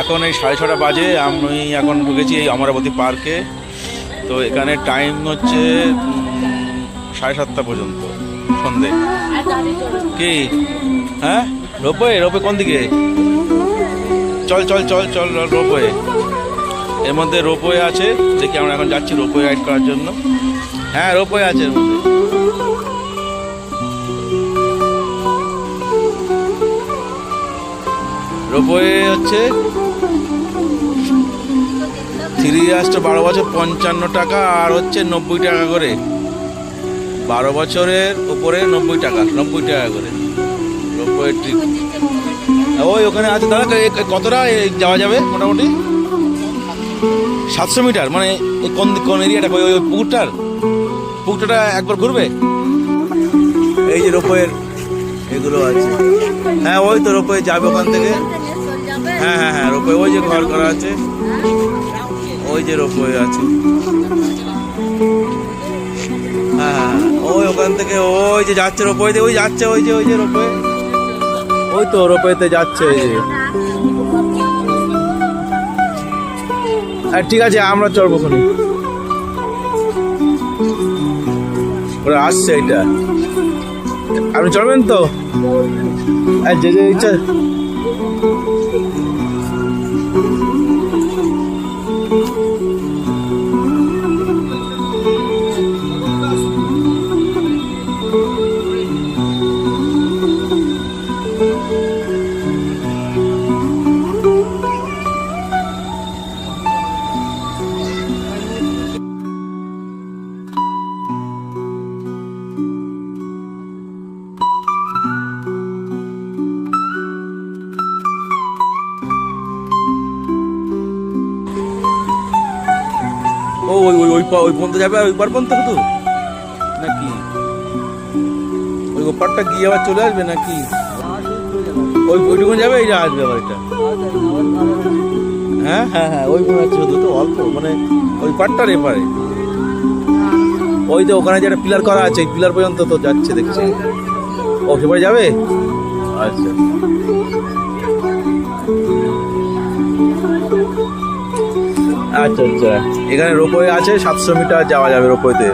এখন এই সাড়ে ছটা বাজে, আমি এখন ঢুকেছি এই অমরাবতী পার্কে। তো এখানে টাইম হচ্ছে সাড়ে সাতটা পর্যন্ত, সন্ধে। কি? হ্যাঁ? রোপওয়ে রোপে কোন দিকে? চল চল চল চল রোপওয়ে। এর মধ্যে রোপওয়ে আছে, দেখি আমরা এখন যাচ্ছি রোপওয়ে রাইড করার জন্য। হ্যাঁ রোপওয়ে আছে রোপওয়ে হচ্ছে থ্রি ইয়ার্স তো বারো বছর পঞ্চান্ন টাকা আর হচ্ছে নব্বই টাকা করে। বারো বছরের উপরে নব্বই টাকা নব্বই টাকা করে। ট্রিপ ওই ওখানে আছে, দাদা কতটা? যাওয়া যাবে মোটামুটি? সাতশো মিটার মানে কোন কোন এরিয়াটা? ওই ওই পুকুরটার? পুকুরটা একবার ঘুরবে? এই যে রোপওয়ের এগুলো আছে। হ্যাঁ ওই তো রোপওয়ে যাবে ওখান থেকে। হ্যাঁ হ্যাঁ হ্যাঁ রোপওয়ে ওই যে ঘর করা আছে। ওই যে রোপওয়ে আছে হ্যাঁ হ্যাঁ, হ্যাঁ, ওই ওখান থেকে ওই যে যাচ্ছে রোপওয়েতে ওই যাচ্ছে ওই যে ওই যে রোপওয়ে ওই তো রোপওয়েতে যাচ্ছে ওই যে। আর ঠিক আছে আমরা চড়বো খুনি ওরা আসছে এটা আপনি চড়বেন তো? আর যে যে ইচ্ছা। ও, ওই ওই ওই ওই পর্যন্ত যাবে, ওই পার পর্যন্ত শুধু নাকি? ওই ওপারটা গিয়ে আবার চলে আসবে নাকি? ওই ওইটুকু যাবে এই আসবে আবার এটা। হ্যাঁ হ্যাঁ হ্যাঁ ওই মনে হচ্ছে তো অল্প মানে ওই পারটার এপারে। ওই যে ওখানে যে একটা পিলার করা আছে, এই পিলার পর্যন্ত তো যাচ্ছে, দেখছি। ও, সেপারে যাবে? আচ্ছা। আচ্ছা আচ্ছা এখানে রোপওয়ে আছে সাতশো মিটার যাওয়া যাবে রোপওয়েতে